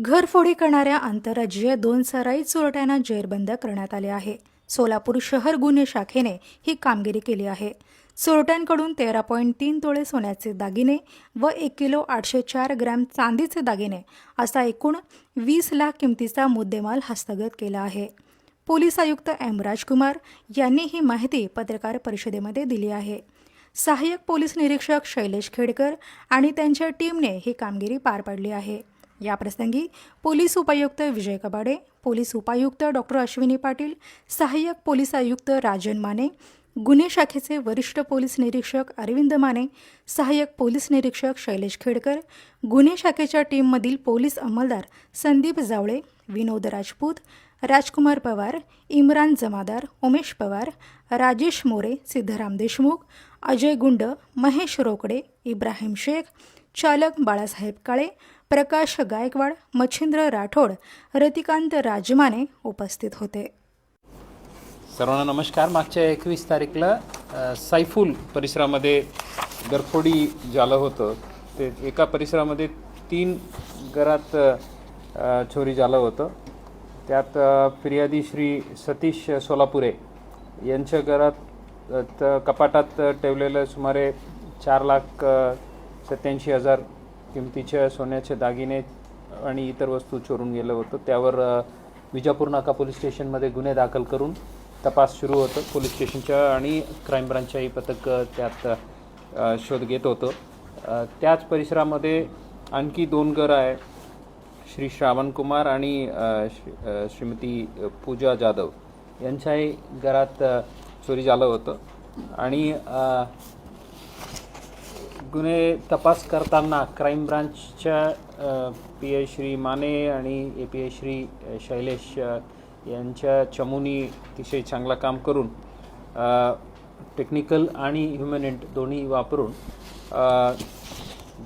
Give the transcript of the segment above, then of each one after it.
घरफोडी करणाऱ्या आंतरराज्यीय दोन सराई चोरट्यांना जेरबंद करण्यात आले आहे. सोलापूर शहर गुन्हे शाखेने ही कामगिरी केली आहे. चोरट्यांकडून तेरा पॉईंट तीन तोळे सोन्याचे दागिने व एक किलो आठशे चार ग्रॅम चांदीचे दागिने असा एकूण वीस लाख किमतीचा मुद्देमाल हस्तगत केला आहे. पोलीस आयुक्त एम राजकुमार यांनी ही माहिती पत्रकार परिषदेमध्ये दिली आहे. सहाय्यक पोलीस निरीक्षक शैलेश खेडकर आणि त्यांच्या टीमने ही कामगिरी पार पाडली आहे. याप्रसंगी पोलीस उपायुक्त विजय कबाडे पोलीस उपायुक्त डॉक्टर अश्विनी पाटील सहाय्यक पोलीस आयुक्त राजन माने गुन्हे शाखेचे वरिष्ठ पोलीस निरीक्षक अरविंद माने सहाय्यक पोलीस निरीक्षक शैलेश खेडकर गुन्हे शाखेच्या टीममधील पोलीस अंमलदार संदीप जावळे विनोद राजपूत राजकुमार पवार इम्रान जमादार उमेश पवार राजेश मोरे सिद्धराम देशमुख अजय गुंड महेश रोकडे इब्राहिम शेख चालक बाळासाहेब काळे प्रकाश गायकवाड मच्छिंद्र राठोड रतिकांत राजमाने उपस्थित होते. सर्वांना नमस्कार. मागच्या एकवीस तारीखला सायफूल परिसरामध्ये गरफोडी झालं होतं. ते एका परिसरामध्ये तीन घरात चोरी झालं होतं. त्यात फिर्यादी श्री सतीश सोलापुरे यांच्या घरात कपाटात ठेवलेलं सुमारे चार लाख सत्याऐंशी हजार किमतीच्या सोन्याचे दागिने आणि इतर वस्तू चोरून गेलं होतं. त्यावर विजापूर नाका पोलीस स्टेशनमध्ये गुन्हे दाखल करून तपास सुरू होतं. पोलीस स्टेशनच्या आणि क्राईम ब्रांचच्याही पथक त्यात शोध घेत होतं. त्याच परिसरामध्ये आणखी दोन घरं आहे. श्री श्रावण कुमार आणि श्री- श्रीमती पूजा जाधव यांच्याही घरात चोरी झालं होतं. आणि गुन्हे तपास करताना क्राईम ब्रांचच्या पी ए श्री माने आणि A P A Shri Shailesh यांच्या चमूनी अतिशय चांगला काम करून टेक्निकल आणि ह्युमनिट दोन्ही वापरून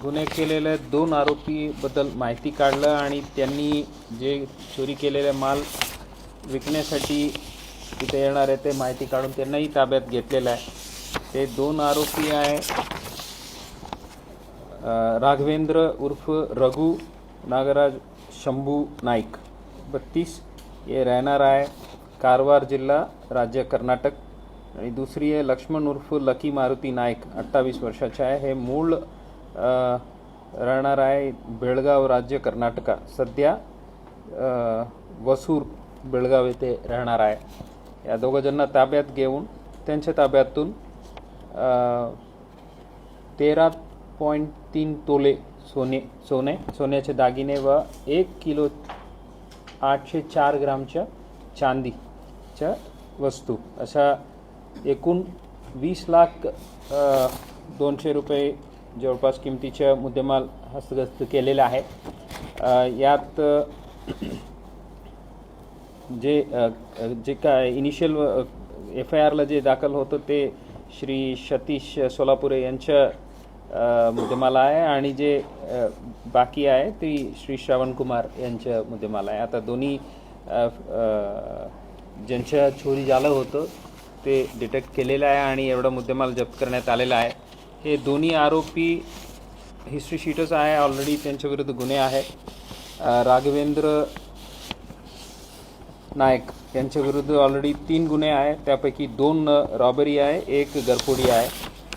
गुन्हे केलेल्या दोन आरोपीबद्दल माहिती काढलं आणि त्यांनी जे चोरी केलेले माल विकण्यासाठी तिथे येणार आहे ते माहिती काढून त्यांनाही ताब्यात घेतलेलं आहे. ते दोन आरोपी आहे. राघवेंद्र उर्फ रघु नागराज शंभू नाईक. बत्तीस. हे राहणार आहे कारवार जिल्हा राज्य कर्नाटक. आणि दुसरी आहे लक्ष्मण उर्फ लकी मारुती नाईक अठ्ठावीस वर्षाचे आहे. हे मूळ राहणार आहे बेळगाव राज्य कर्नाटका सध्या वसूर बेळगाव येथे राहणार आहे या दोघंजणांना ताब्यात घेऊन त्यांच्या ताब्यातून तेरा पॉईंट तीन तोले सोने सोने सोन्याचे दागिने व एक किलो आठशे चार ग्रामच्या चांदीच्या वस्तू. अशा एकूण वीस लाख दोनशे रुपये जवळपास किमतीच्या मुद्देमाल हस्तगस्त केलेला आहे यात जे जे काय इनिशियल एफ आय आरला जे दाखल होतं ते श्री सतीश सोलापुरे यांच्या मुद्देमाला आहे आणि जे बाकी आहे ती श्री श्रावण कुमार यांच्या मुद्देमाल आहे आता दोन्ही ज्यांच्या चोरी झालं होतं ते डिटेक्ट केलेलं आहे आणि एवढा मुद्देमाल जप्त करण्यात आलेला आहे. हे दोन्ही आरोपी हिस्ट्री शीटच आहे ऑलरेडी त्यांच्याविरुद्ध गुन्हे आहे. राघवेंद्र नायक यांच्या विरुद्ध ऑलरेडी तीन गुन्हे आहे त्यापैकी दोन रॉबरी आहे एक गरफोडी आहे.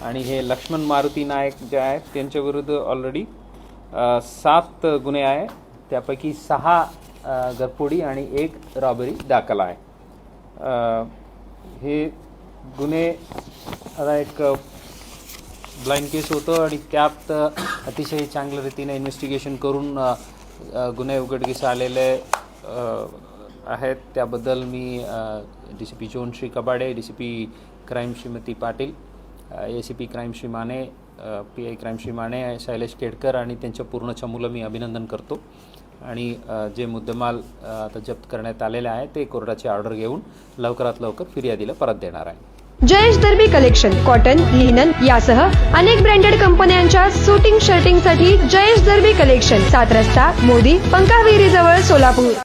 आणि हे लक्ष्मण मारुती नायक जे आहेत त्यांच्या विरुद्ध ऑलरेडी सात गुन्हे आहे त्यापैकी सहा अ, आणि एक रॉबरी दाखल आहे. हे गुन्हे आता एक ब्लाइंड केस होतं आणि त्यात अतिशय चांगल्या रीतीने इन्व्हेस्टिगेशन करून गुन्हे उघडकीस आलेले आहेत. त्याबद्दल मी D C P Joan Shri Kabade D C P crime Shrimati Patil A C P क्राईमश्री Mane P I क्राईमश्री Mane Shailesh Kedkar आणि त्यांच्या पूर्ण चमूला मी अभिनंदन करतो. आणि जे मुद्देमाल आता जप्त करण्यात आलेले आहे ते कोर्टाची ऑर्डर घेऊन लवकरात लवकर फिर्यादीला परत देणार आहे. Jayesh Darbi collection cotton linen यासह अनेक ब्रँडेड कंपन्यांच्या शूटिंग शर्टिंगसाठी जयेश दर्बी कलेक्शन सात रस्ता मोदी पंकाविरी जवळ सोलापूर.